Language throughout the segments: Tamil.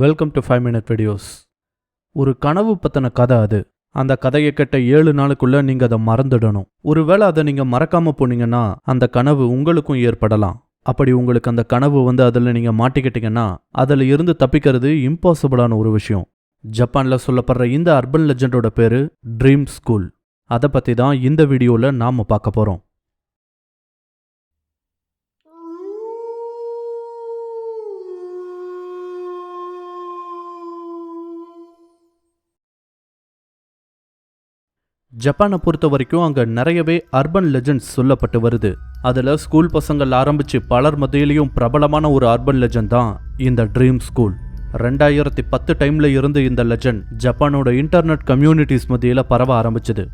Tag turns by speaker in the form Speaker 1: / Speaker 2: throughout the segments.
Speaker 1: welcome to five minute videos ஒரு கனவு பற்றின கதை அது. அந்த கதையை கேட்ட ஏழு நாளுக்குள்ள நீங்க அதை மறந்துடணும். ஒருவேளை அதை நீங்க மறக்காம போனீங்கன்னா அந்த கனவு உங்களுக்கும் ஏற்படலாம். அப்படி உங்களுக்கு அந்த கனவு வந்து அதில் நீங்க மாட்டிக்கிட்டீங்கன்னா அதில் இருந்து தப்பிக்கிறது இம்பாசிபிளான ஒரு விஷயம். ஜப்பான்ல சொல்லப்படுற இந்த அர்பன் லெஜண்டோட பேரு ட்ரீம் ஸ்கூல் அதை பத்தி தான் இந்த வீடியோல நாம பார்க்க போறோம். ஜப்பானை பொறுத்த வரைக்கும் அங்கே நிறையவே அர்பன் லெஜண்ட்ஸ் சொல்லப்பட்டு வருது. அதில் ஸ்கூல் பசங்கள் ஆரம்பித்து பலர் மத்தியிலையும் பிரபலமான ஒரு அர்பன் லெஜண்ட் தான் இந்த ட்ரீம் ஸ்கூல் ரெண்டாயிரத்தி பத்து டைமில் இருந்து இந்த லெஜண்ட் ஜப்பானோட இன்டர்நெட் கம்யூனிட்டிஸ் மத்தியில் பரவ ஆரம்பிச்சது.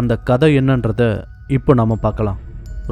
Speaker 1: அந்த கதை என்னன்றத இப்போ நம்ம பார்க்கலாம்.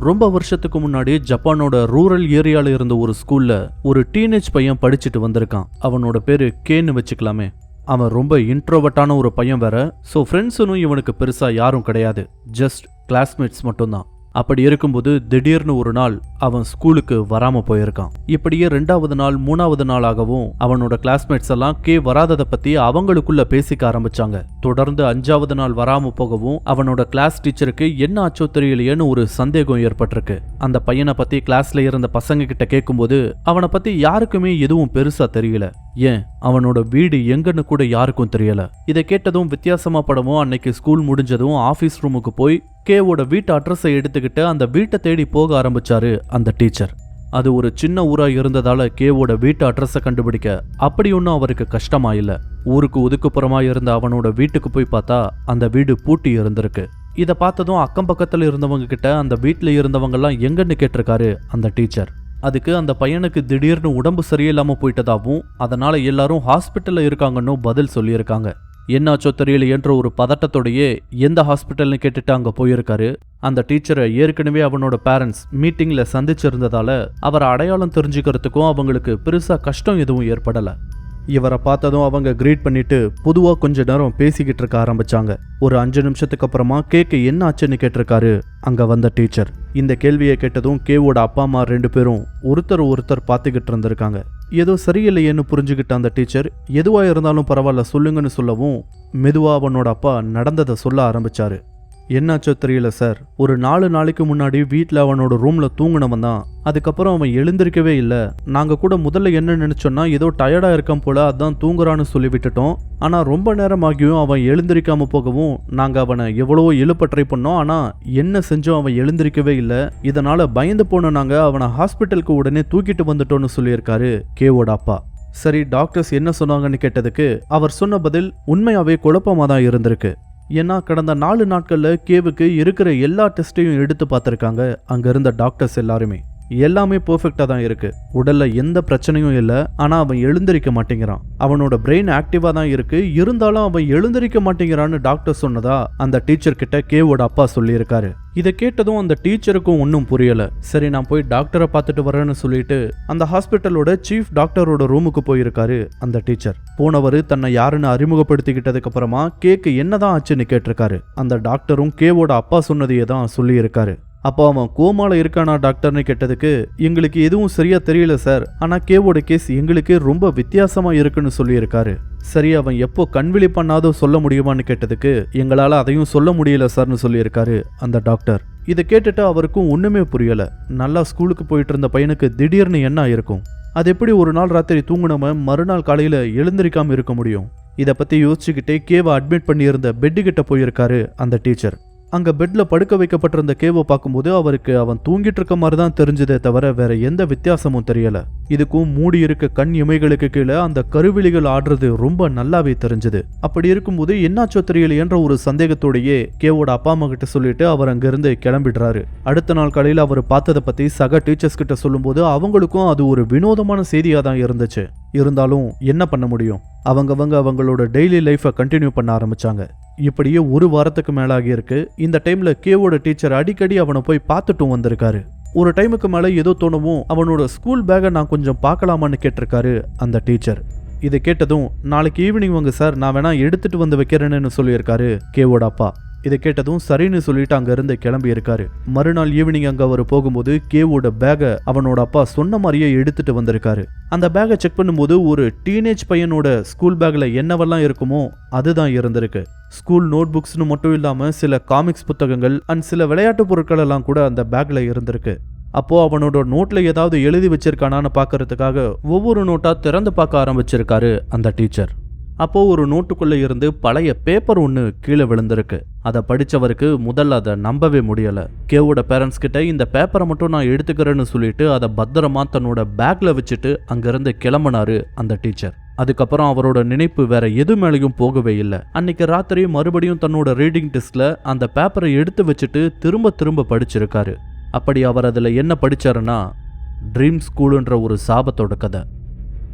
Speaker 1: ரொம்ப வருஷத்துக்கு முன்னாடி ஜப்பானோட ரூரல் ஏரியாவில் இருந்த ஒரு ஸ்கூலில் ஒரு டீனேஜ் பையன் படிச்சுட்டு வந்திருக்கான். அவனோட பேர் கேன்னு வச்சுக்கலாமே. அவன் ரொம்ப இன்ட்ரோவர்ட்டான ஒரு பையன் வேற. ஸோ ஃப்ரெண்ட்ஸுனும் இவனுக்கு பெருசாக யாரும் கிடையாது. ஜஸ்ட் கிளாஸ்மேட்ஸ் மட்டும்தான். அப்படி இருக்கும்போது திடீர்னு ஒரு நாள் அவன் ஸ்கூலுக்கு வராம போயிருக்கான். இப்படியே ரெண்டாவது நாள் மூணாவது நாளாகவும் அவனோட கிளாஸ்மேட்ஸ் எல்லாம் கே வராததை பத்தி அவங்களுக்குள்ள பேசிக்க ஆரம்பிச்சாங்க. தொடர்ந்து அஞ்சாவது நாள் வராம போகவும் அவனோட கிளாஸ் டீச்சருக்கு என்ன ஆச்சோ தெரியலையேன்னு ஒரு சந்தேகம் ஏற்பட்டிருக்கு. அந்த பையனை பத்தி கிளாஸ்ல இருந்த பசங்க கிட்ட கேட்கும்போது அவனை பத்தி யாருக்குமே எதுவும் பெருசா தெரியல. ஏன்? அவனோட வீடு எங்கன்னு கூட யாருக்கும் தெரியல. இதை கேட்டதும் வித்தியாசமா படமும் அன்னைக்கு ஸ்கூல் முடிஞ்சதும் ஆபீஸ் ரூமுக்கு போய் கேவோட வீட்டு அட்ரஸை எடுத்துக்கிட்டு அந்த வீட்டை தேடி போக ஆரம்பிச்சாரு அந்த டீச்சர் அது ஒரு சின்ன ஊரா இருந்ததால கேவோட வீட்டு அட்ரஸை கண்டுபிடிக்க அப்படி ஒன்றும் அவருக்கு கஷ்டமா இல்ல. ஊருக்கு ஒதுக்குப்புறமா இருந்த அவனோட வீட்டுக்கு போய் பார்த்தா அந்த வீடு பூட்டி இருந்திருக்கு. இதை பார்த்ததும் அக்கம் பக்கத்தில் இருந்தவங்க கிட்ட அந்த வீட்டில் இருந்தவங்கெல்லாம் எங்கன்னு கேட்டிருக்காரு அந்த டீச்சர் அதுக்கு அந்த பையனுக்கு திடீர்னு உடம்பு சரியில்லாமல் போயிட்டதாகவும் அதனால எல்லாரும் ஹாஸ்பிட்டலில் இருக்காங்கன்னு பதில் சொல்லியிருக்காங்க. என்னாச்சோ என்ற ஒரு பதட்டத்தோடையே எந்த ஹாஸ்பிட்டல்னு கேட்டுட்டு அங்கே போயிருக்காரு. அந்த டீச்சரை ஏற்கனவே அவனோட பேரண்ட்ஸ் மீட்டிங்கில் சந்திச்சிருந்ததால அவரை அடையாளம் தெரிஞ்சுக்கிறதுக்கும் அவங்களுக்கு பெருசாக கஷ்டம் எதுவும் ஏற்படலை. இவரை பார்த்ததும் அவங்க கிரீட் பண்ணிட்டு பொதுவாக கொஞ்ச நேரம் பேசிக்கிட்டு இருக்க ஆரம்பிச்சாங்க. ஒரு அஞ்சு நிமிஷத்துக்கு அப்புறமா கேக்கு என்ன ஆச்சுன்னு கேட்டிருக்காரு அங்க வந்த டீச்சர். இந்த கேள்வியை கேட்டதும் கேவோட அப்பா அம்மா ரெண்டு பேரும் ஒருத்தர் ஒருத்தர் பார்த்துக்கிட்டு இருந்திருக்காங்க. ஏதோ சரியில்லையேன்னு புரிஞ்சுக்கிட்ட அந்த டீச்சர் எதுவா இருந்தாலும் பரவாயில்ல சொல்லுங்கன்னு சொல்லவும் மெதுவா அவனோட அப்பா நடந்ததை சொல்ல ஆரம்பிச்சாரு. என்னாச்சோ தெரியல சார். ஒரு நாலு நாளைக்கு முன்னாடி வீட்டில் அவனோட ரூம்ல தூங்கினவன் தான். அதுக்கப்புறம் அவன் எழுந்திருக்கவே இல்லை. நாங்கள் கூட முதல்ல என்ன நினைச்சோன்னா ஏதோ டயர்டாக இருக்கான் போல அதான் தூங்குறான்னு சொல்லி விட்டுட்டோம். ஆனால் ரொம்ப நேரம் ஆகியும் அவன் எழுந்திருக்காம போகவும் நாங்கள் அவனை எவ்வளவோ எழுப்ப ட்ரை பண்ணோம். ஆனால் என்ன செஞ்சோம் அவன் எழுந்திருக்கவே இல்லை. இதனால பயந்து போன நாங்கள் அவனை ஹாஸ்பிட்டலுக்கு உடனே தூக்கிட்டு வந்துட்டோன்னு சொல்லியிருக்காரு கேவோட அப்பா. சரி டாக்டர்ஸ் என்ன சொன்னாங்கன்னு கேட்டதுக்கு அவர் சொன்ன பதில் உண்மையாவே குழப்பமாக தான் இருந்திருக்கு. ஏன்னா கடந்த நாலு நாட்களில் கேவுக்கு இருக்கிற எல்லா டெஸ்ட்டையும் எடுத்து பார்த்துருக்காங்க. அங்கே இருந்த டாக்டர்ஸ் எல்லாருமே. எல்லாமே பர்ஃபெக்டாக தான் இருக்கு. உடல்ல எந்த பிரச்சனையும் இல்லை. ஆனால் அவன் எழுந்திருக்க மாட்டேங்கிறான். அவனோட பிரெயின் ஆக்டிவாக தான் இருக்கு. இருந்தாலும் அவன் எழுந்திருக்க மாட்டேங்கிறான்னு டாக்டர் சொன்னதா அந்த டீச்சர் கிட்ட கேவோட அப்பா சொல்லியிருக்காரு. இதை கேட்டதும் அந்த டீச்சருக்கும் ஒன்றும் புரியல. சரி நான் போய் டாக்டரை பார்த்துட்டு வரேன்னு சொல்லிட்டு அந்த ஹாஸ்பிட்டலோட சீஃப் டாக்டரோட ரூமுக்கு போயிருக்காரு அந்த டீச்சர் போனவர் தன்னை யாருன்னு அறிமுகப்படுத்திக்கிட்டதுக்கு அப்புறமா கேக்கு என்னதான் ஆச்சுன்னு கேட்டிருக்காரு. அந்த டாக்டரும் கேவோட அப்பா சொன்னதையே தான் சொல்லியிருக்காரு. அப்போ அவன் கோமால இருக்கானா டாக்டர்னு கேட்டதுக்கு எங்களுக்கு எதுவும் சரியா தெரியல சார். ஆனா கேவோட கேஸ் எங்களுக்கு ரொம்ப வித்தியாசமா இருக்குன்னு சொல்லியிருக்காரு. சரி அவன் எப்போ கண்விழி பண்ணாதோ சொல்ல முடியுமான்னு கேட்டதுக்கு எங்களால அதையும் சொல்ல முடியல சார்னு சொல்லியிருக்காரு அந்த டாக்டர். இதை கேட்டுட்டு அவருக்கும் ஒண்ணுமே புரியல. நல்லா ஸ்கூலுக்கு போயிட்டு இருந்த பையனுக்கு திடீர்னு என்ன ஆயிருக்கும்? அது எப்படி ஒரு நாள் ராத்திரி தூங்கினவன் மறுநாள் காலையில எழுந்திருக்காம இருக்க முடியும்? இதை பத்தி யோசிச்சுக்கிட்டே கேவை அட்மிட் பண்ணியிருந்த பெட்டு கிட்ட போயிருக்காரு அந்த டீச்சர். அங்கே பெட்டில் படுக்க வைக்கப்பட்டிருந்த கேவை பார்க்கும்போது அவருக்கு அவன் தூங்கிட்டு இருக்க மாதிரி தான் தெரிஞ்சதே தவிர வேற எந்த வித்தியாசமும் தெரியலை. இதுக்கும் மூடி இருக்க கண் இமைகளுக்கு கீழே அந்த கருவிழிகள் ஆடுறது ரொம்ப நல்லாவே தெரிஞ்சது. அப்படி இருக்கும்போது என்னாச்சோ தெரியலையென்ற ஒரு சந்தேகத்தோடையே கேவோட அப்பா அம்மா கிட்ட சொல்லிட்டு அவர் அங்கிருந்து கிளம்பிடுறாரு. அடுத்த நாள் காலையில் அவர் பார்த்ததை பத்தி சக டீச்சர்ஸ் கிட்ட சொல்லும்போது அவங்களுக்கும் அது ஒரு வினோதமான செய்தியா தான் இருந்துச்சு. இருந்தாலும் என்ன பண்ண முடியும்? அவங்கவங்க அவங்களோட டெய்லி லைஃப்பை கண்டினியூ பண்ண ஆரம்பிச்சாங்க. இப்படியே ஒரு வாரத்துக்கு மேலாகி இருக்கு. இந்த டைம்ல கேவோட டீச்சர் அடிக்கடி அவனை போய் பார்த்துட்டும் வந்திருக்காரு. ஒரு டைமுக்கு மேலே ஏதோ தோணவும். அவனோட ஸ்கூல் பேக்கை நான் கொஞ்சம் பார்க்கலாமான்னு கேட்டிருக்காரு அந்த டீச்சர் இதை கேட்டதும் நாளைக்கு ஈவினிங் வாங்க சார் நான் வேணா எடுத்துட்டு வந்து வைக்கிறேன்னு சொல்லியிருக்காரு கேவோட அப்பா. இதை கேட்டதும் சரின்னு சொல்லிட்டு அங்கேருந்து கிளம்பி இருக்காரு. மறுநாள் ஈவினிங் அங்கே அவர் போகும்போது கேவோட பேகை அவனோட அப்பா சொன்ன மாதிரியே எடுத்துட்டு வந்திருக்காரு. அந்த பேகை செக் பண்ணும்போது ஒரு டீனேஜ் பையனோட ஸ்கூல் பேக்கில் என்னவெல்லாம் இருக்குமோ அதுதான் இருந்திருக்கு. ஸ்கூல் நோட் புக்ஸ்னு மட்டும் இல்லாமல் சில காமிக்ஸ் புத்தகங்கள் அண்ட் சில விளையாட்டு பொருட்கள் எல்லாம் கூட அந்த பேக்கில் இருந்திருக்கு. அப்போ அவனோட நோட்ல ஏதாவது எழுதி வச்சிருக்கானான்னு பார்க்கறதுக்காக ஒவ்வொரு நோட்டா திறந்து பார்க்க ஆரம்பிச்சிருக்காரு அந்த டீச்சர் அப்போ ஒரு நோட்டுக்குள்ள இருந்து பழைய பேப்பர் ஒன்று கீழே விழுந்திருக்கு. அதை படித்தவருக்கு முதல்ல அதை நம்பவே முடியலை. கேவோட பேரண்ட்ஸ் கிட்ட இந்த பேப்பரை மட்டும் நான் எடுத்துக்கிறேன்னு சொல்லிட்டு அதை பத்திரமா தன்னோட பேக்ல வச்சுட்டு அங்கிருந்து கிளம்பினாரு அந்த டீச்சர் அதுக்கப்புறம் அவரோட நினைப்பு வேற எது மேலேயும் போகவே இல்லை. அன்னைக்கு ராத்திரி மறுபடியும் தன்னோட ரீடிங் டெஸ்ட்ல அந்த பேப்பரை எடுத்து வச்சுட்டு திரும்ப திரும்ப படிச்சிருக்காரு. அப்படி அவர் அதில் என்ன படிச்சாருன்னா ட்ரீம் ஸ்கூலுன்ற ஒரு சாபத்தோட கதை.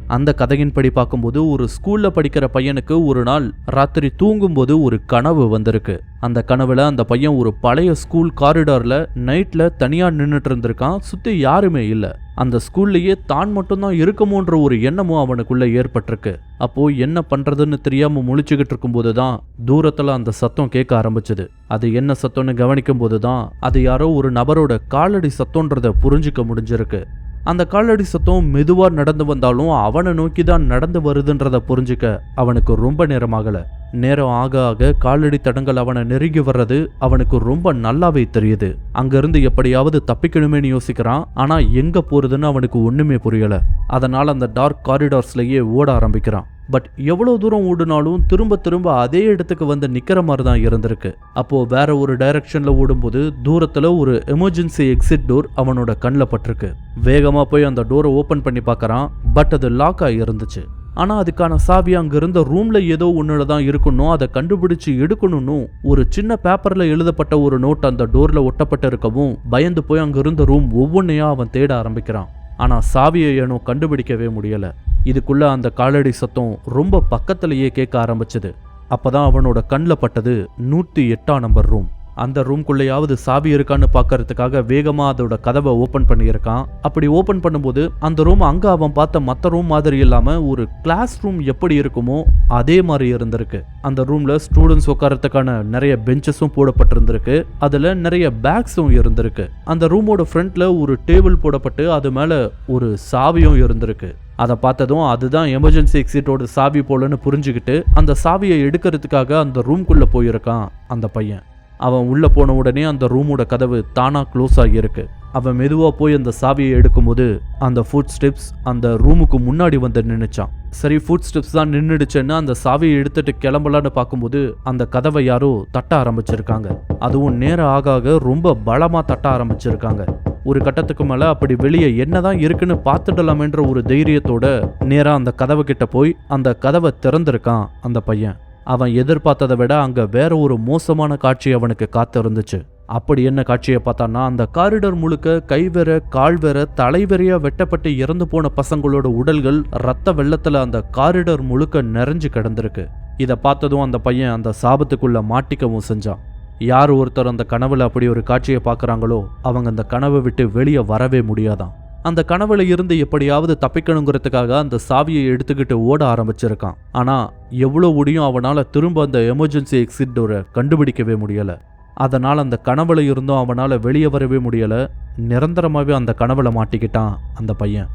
Speaker 1: அந்த கதையின்படி பார்க்கும்போது ஒரு ஸ்கூல்ல படிக்கிற பையனுக்கு ஒரு நாள் ராத்திரி தூங்கும்போது ஒரு கனவு வந்திருக்கு. அந்த கனவுல அந்த பையன் ஒரு பழைய ஸ்கூல் காரிடார்ல நைட்ல தனியா நின்றுட்டு இருந்திருக்கான் சுத்தி யாருமே இல்ல. அந்த ஸ்கூல்லையே தான் மட்டும்தான் இருக்குமோன்ற ஒரு எண்ணமும் அவனுக்குள்ள ஏற்பட்டிருக்கு. அப்போ என்ன பண்றதுன்னு தெரியாம முழிச்சுக்கிட்டு இருக்கும்போது தான் தூரத்துல அந்த சத்தம் கேட்க ஆரம்பிச்சது. அது என்ன சத்தம்னு கவனிக்கும் போது தான் அது யாரோ ஒரு நபரோட காலடி சத்தம்ன்றத புரிஞ்சுக்க முடிஞ்சிருக்கு. அந்த காலடி சத்தம் மெதுவா நடந்து வந்தாலும் அவனை நோக்கி தான் நடந்து வருதுன்றத புரிஞ்சுக்க அவனுக்கு ரொம்ப நேரமாகல. நேரம் ஆக ஆக காலடி தடங்கள் அவனை நெருங்கி வர்றது அவனுக்கு ரொம்ப நல்லாவே தெரியுது. அங்கிருந்து எப்படியாவது தப்பிக்கணுமேனு யோசிக்கிறான். ஆனா எங்க போறதுன்னு அவனுக்கு ஒண்ணுமே புரியல. அதனால அந்த டார்க் காரிடார்ஸ்லயே ஓட ஆரம்பிக்கிறான். பட் எவ்வளோ தூரம் ஓடினாலும் திரும்ப திரும்ப அதே இடத்துக்கு வந்து நிற்கிற மாதிரி தான் இருந்திருக்கு. அப்போது வேற ஒரு டைரக்ஷனில் ஓடும்போது தூரத்தில் ஒரு எமர்ஜென்சி எக்ஸிட் டோர் அவனோட கண்ணில் பட்டிருக்கு. வேகமாக போய் அந்த டோரை ஓப்பன் பண்ணி பார்க்குறான். பட் அது லாக் ஆகி இருந்துச்சு. ஆனால் அதுக்கான சாவி அங்கே இருந்த ரூமில் ஏதோ ஒன்றில் தான் இருக்கணும். அதை கண்டுபிடிச்சு எடுக்கணும்னு ஒரு சின்ன பேப்பரில் எழுதப்பட்ட ஒரு நோட் அந்த டோரில் ஒட்டப்பட்டு இருக்கவும் பயந்து போய் அங்கே இருந்த ரூம் ஒவ்வொன்றையாக அவன் தேட ஆரம்பிக்கிறான். ஆனால் சாவியை ஏனோ கண்டுபிடிக்கவே முடியலை. இதுக்குள்ள அந்த காலடி சத்தம் ரொம்ப பக்கத்திலேயே கேட்க ஆரம்பிச்சது. அப்பதான் அவனோட கண்ணில் பட்டது நூற்றி எட்டாம் நம்பர் ரூம். அந்த ரூம்குள்ளேயாவது சாவி இருக்கான்னு பார்க்கறதுக்காக வேகமாக அதோட கதவை ஓப்பன் பண்ணியிருக்கான். அப்படி ஓப்பன் பண்ணும்போது அந்த ரூம் அங்கே அவன் பார்த்த மற்ற ரூம் மாதிரி இல்லாமல் ஒரு கிளாஸ் ரூம் எப்படி இருக்குமோ அதே மாதிரி இருந்திருக்கு. அந்த ரூமில் ஸ்டூடெண்ட்ஸ் உட்காரத்துக்கான நிறைய பெஞ்சஸும் போடப்பட்டிருந்திருக்கு. அதில் நிறைய பேக்ஸும் இருந்திருக்கு. அந்த ரூமோட ஃப்ரண்ட்டில் ஒரு டேபிள் போடப்பட்டு அது மேலே ஒரு சாவியும் இருந்திருக்கு. அதை பார்த்ததும் அதுதான் எமர்ஜென்சி எக்ஸிட்டோட சாவி போலன்னு புரிஞ்சுக்கிட்டு அந்த சாவியை எடுக்கிறதுக்காக அந்த ரூம்குள்ளே போயிருக்கான் அந்த பையன். அவன் உள்ளே போன உடனே அந்த ரூமோட கதவு தானாக க்ளோஸ் ஆகியிருக்கு அவன் மெதுவாக போய் அந்த சாவியை எடுக்கும்போது அந்த ஃபுட் ஸ்டெப்ஸ் அந்த ரூமுக்கு முன்னாடி வந்து நின்றுச்சான் சரி ஃபுட் ஸ்டெப்ஸ் தான் நின்றுடுச்சுன்னு அந்த சாவியை எடுத்துட்டு கிளம்பலான்னு பார்க்கும்போது அந்த கதவை யாரோ தட்ட ஆரம்பிச்சிருக்காங்க. அதுவும் நேரம் ஆக ஆக ரொம்ப பலமாக தட்ட ஆரம்பிச்சிருக்காங்க. ஒரு கட்டத்துக்கு மேலே அப்படி வெளியே என்னதான் இருக்குன்னு பார்த்துடலாமேன்ற ஒரு தைரியத்தோட நேராக அந்த கதவு கிட்ட போய் அந்த கதவை திறந்திருக்கான் அந்த பையன். அவன் எதிர்பார்த்ததை விட அங்கே வேற ஒரு மோசமான காட்சி அவனுக்கு காத்து இருந்துச்சு அப்படி என்ன காட்சியை பார்த்தான்னா அந்த காரிடர் முழுக்க கைவெற கால்வெற தலைவெறியா வெட்டப்பட்டு இறந்து போன பசங்களோட உடல்கள் ரத்த வெள்ளத்துல அந்த காரிடர் முழுக்க நிறைஞ்சு கிடந்திருக்கு. இதை பார்த்ததும் அந்த பையன் அந்த சாபத்துக்குள்ள மாட்டிக்கவும் செஞ்சான். யார் ஒருத்தர் அந்த கனவுல அப்படி ஒரு காட்சியை பார்க்குறாங்களோ அவங்க அந்த கனவை விட்டு வெளியே வரவே முடியாதான். அந்த கனவுல இருந்து எப்படியாவது தப்பிக்கணுங்கிறதுக்காக அந்த சாவியை எடுத்துக்கிட்டு ஓட ஆரம்பிச்சிருக்கான். ஆனா எவ்வளோ ஓடியும் அவனால திரும்ப அந்த எமர்ஜென்சி எக்ஸிட் டோரை கண்டுபிடிக்கவே முடியல. அதனால் அந்த கனவுல இருந்தும் அவனால் வெளியே வரவே முடியலை. நிரந்தரமாகவே அந்த கனவுல மாட்டிக்கிட்டான் அந்த பையன்.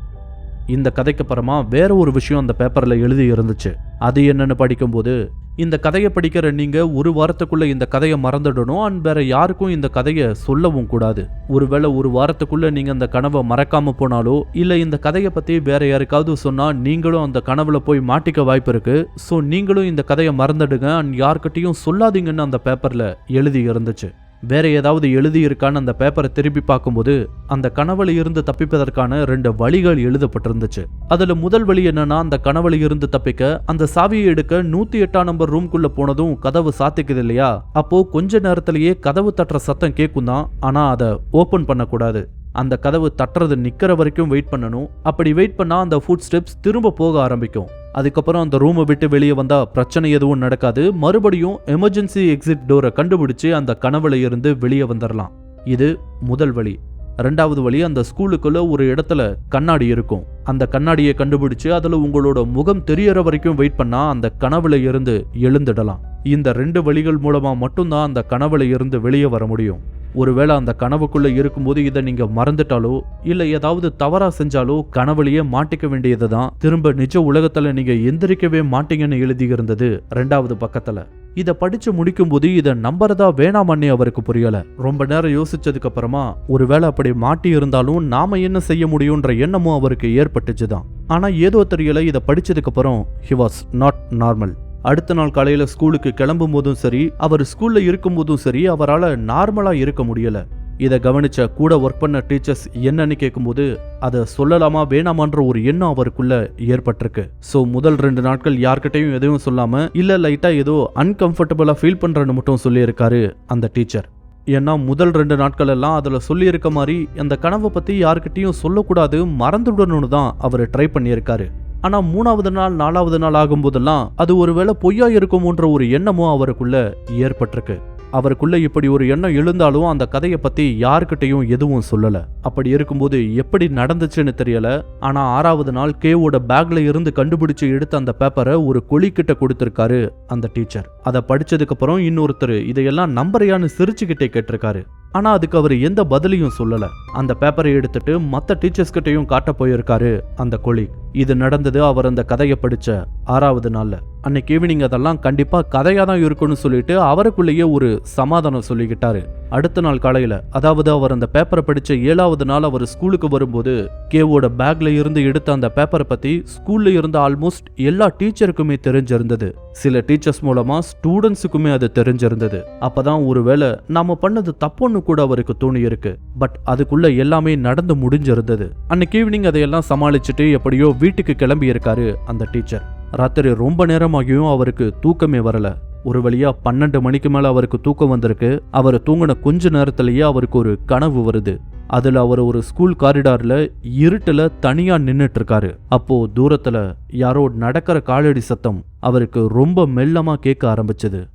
Speaker 1: இந்த கதைக்கு அப்புறமா வேற ஒரு விஷயம் அந்த பேப்பரில் எழுதி இருந்துச்சு. அது என்னன்னு படிக்கும்போது இந்த கதையை படிக்கிற நீங்க ஒரு வாரத்துக்குள்ள இந்த கதையை மறந்துடணும் அண்ட் வேற யாருக்கும் இந்த கதையை சொல்லவும் கூடாது. ஒருவேளை ஒரு வாரத்துக்குள்ள நீங்க அந்த கனவை மறக்காம போனாலோ இல்ல இந்த கதையை பத்தி வேற யாருக்காவது சொன்னா நீங்களும் அந்த கனவுல போய் மாட்டிக்க வாய்ப்பு இருக்கு. ஸோ நீங்களும் இந்த கதையை மறந்துடுங்க அண்ட் யார்கிட்டையும் சொல்லாதீங்கன்னு அந்த பேப்பர்ல எழுதி இருந்துச்சு. வேற ஏதாவது எழுதி இருக்கான்னு அந்த பேப்பரை திருப்பி பார்க்கும்போது அந்த கனவுல இருந்து தப்பிப்பதற்கான ரெண்டு வழிகள் எழுதப்பட்டிருந்துச்சு. அதுல முதல் வழி என்னன்னா அந்த கனவுல இருந்து தப்பிக்க அந்த சாவியை எடுக்க நூத்தி எட்டாம் நம்பர் ரூம்குள்ள போனதும் கதவு சாத்திக்குது இல்லையா? அப்போ கொஞ்ச நேரத்திலேயே கதவு தட்டுற சத்தம் கேட்கும் தான் ஆனா அதை ஓபன் பண்ணக்கூடாது. அந்த கதவு தட்டுறது நிற்கிற வரைக்கும் வெயிட் பண்ணணும். அப்படி வெயிட் பண்ணால் அந்த ஃபுட் ஸ்டெப்ஸ் திரும்ப போக ஆரம்பிக்கும். அதுக்கப்புறம் அந்த ரூமை விட்டு வெளியே வந்தால் பிரச்சனை எதுவும் நடக்காது. மறுபடியும் எமர்ஜென்சி எக்ஸிட் டோரை கண்டுபிடிச்சு அந்த கனவுல இருந்து வெளியே வந்துடலாம் இது முதல் வழி. ரெண்டாவது வழி அந்த ஸ்கூலுக்குள்ள ஒரு இடத்துல கண்ணாடி இருக்கும். அந்த கண்ணாடியை கண்டுபிடிச்சு அதில் உங்களோட முகம் தெரியற வரைக்கும் வெயிட் பண்ணா அந்த கனவுல இருந்து எழுந்துடலாம். இந்த ரெண்டு வழிகள் மூலமா மட்டும்தான் அந்த கனவுல இருந்து வெளியே வர முடியும். ஒருவேளை அந்த கனவுக்குள்ளே இருக்கும்போது இதை நீங்கள் மறந்துட்டாலோ இல்லை ஏதாவது தவறாக செஞ்சாலோ கனவுலயே மாட்டிக்க வேண்டியது தான் திரும்ப நிஜ உலகத்தில் நீங்கள் எந்திரிக்கவே மாட்டீங்கன்னு எழுதியிருந்தது ரெண்டாவது பக்கத்தில். இதை படிச்சு முடிக்கும்போது இதை நம்புறதா வேணாமன்னே அவருக்கு புரியல. ரொம்ப நேரம் யோசிச்சதுக்கு அப்புறமா ஒருவேளை அப்படி மாட்டி இருந்தாலும் நாம என்ன செய்ய முடியும்ன்ற எண்ணமும் அவருக்கு ஏற்பட்டுச்சுதான். ஆனா ஏதோ தெரியல இதை படிச்சதுக்கு அப்புறம் ஹி வாஸ் நாட் நார்மல் அடுத்த நாள் காலையில ஸ்கூலுக்கு கிளம்பும் போதும் சரி அவர் ஸ்கூல்ல இருக்கும் போதும் சரி அவரால் நார்மலா இருக்க முடியல. இதை கவனிச்ச கூட ஒர்க் பண்ண டீச்சர்ஸ் என்னன்னு கேட்கும்போது அதை சொல்லலாமா வேணாமான்ற ஒரு எண்ணம் அவருக்குள்ள ஏற்பட்டிருக்கு. ஸோ முதல் ரெண்டு நாட்கள் யார்கிட்டையும் எதுவும் சொல்லாம இல்ல லைட்டா ஏதோ அன்கம்ஃபர்டபுளா ஃபீல் பண்றேன்னு மட்டும் சொல்லியிருக்காரு அந்த டீச்சர். ஏன்னா முதல் ரெண்டு நாட்கள் எல்லாம் அதில் சொல்லியிருக்க மாதிரி அந்த கனவை பற்றி யார்கிட்டையும் சொல்லக்கூடாது மறந்துடணும்னு தான் அவர் ட்ரை பண்ணியிருக்காரு. ஆனால் மூணாவது நாள் நாலாவது நாள் ஆகும்போதெல்லாம் அது ஒருவேளை பொய்யா இருக்குமோன்ற ஒரு எண்ணமும் அவருக்குள்ள ஏற்பட்டிருக்கு. அவருக்குள்ள இப்படி ஒரு எண்ணம் எழுந்தாலும் அந்த கதையை பத்தி யாருக்கிட்டையும் எதுவும் சொல்லல. அப்படி இருக்கும்போது எப்படி நடந்துச்சுன்னு தெரியல. ஆனா ஆறாவது நாள் கேவோட பேக்ல இருந்து கண்டுபிடிச்சு எடுத்த அந்த பேப்பரை ஒரு கொலிக்கிட்ட கொடுத்திருக்காரு அந்த டீச்சர். அதை படிச்சதுக்கு அப்புறம் இன்னொருத்தர் இதையெல்லாம் நம்பறையான்னு சிரிச்சுக்கிட்டே கேட்டிருக்காரு. ஆனா அதுக்கு அவர் எந்த பதிலையும் சொல்லல. அந்த பேப்பரை எடுத்துட்டு மத்த டீச்சர்ஸ் கிட்டையும் காட்ட போயிருக்காரு அந்த கொலிக் இது நடந்தது அவர் அந்த கதையை படிச்ச ஆறாவது நாள்ல. அன்னைக்கு ஈவினிங் அதெல்லாம் கண்டிப்பா கதையா தான் இருக்கும்னு சொல்லிட்டு அவருக்குள்ளேயே ஒரு சமாதானம் சொல்லிக்கிட்டாரு. அடுத்த நாள் காலையில அதாவது அவர் அந்த பேப்பரை படித்த ஏழாவது நாள் அவர் ஸ்கூலுக்கு வரும்போது கேவோட பேக்ல இருந்து எடுத்த அந்த பேப்பரை பத்தி ஸ்கூல்ல இருந்த ஆல்மோஸ்ட் எல்லா டீச்சருக்குமே தெரிஞ்சிருந்தது. சில டீச்சர்ஸ் மூலமா ஸ்டூடெண்ட்ஸுக்குமே அது தெரிஞ்சிருந்தது. அப்பதான் ஒருவேளை நாம பண்ணது தப்புன்னு கூட அவருக்கு தோணியிருக்கு. பட் அதுக்குள்ள எல்லாமே நடந்து முடிஞ்சிருந்தது. அன்னைக்கு ஈவினிங் அதையெல்லாம் சமாளிச்சுட்டு எப்படியோ வீட்டுக்கு கிளம்பி இருக்காரு அந்த டீச்சர் ராத்திரி ரொம்ப நேரமாகியும் அவருக்கு தூக்கமே வரல. ஒரு வழியா பன்னெண்டு மணிக்கு மேல அவருக்கு தூக்கம் வந்திருக்கு. அவர் தூங்கின கொஞ்ச நேரத்திலேயே அவருக்கு ஒரு கனவு வருது. அதுல அவர் ஒரு ஸ்கூல் காரிடார்ல இருட்டுல தனியா நின்னுட்டு இருக்காரு அப்போ தூரத்துல யாரோ நடக்கிற காலடி சத்தம் அவருக்கு ரொம்ப மெல்லமா கேட்க ஆரம்பிச்சது.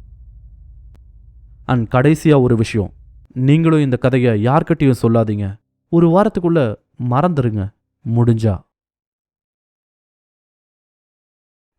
Speaker 1: அண்ட் கடைசியா ஒரு விஷயம். நீங்களும் இந்த கதையை யார்கிட்டயும் சொல்லாதீங்க. ஒரு வாரத்துக்குள்ள மறந்துருங்க. முடிஞ்சா.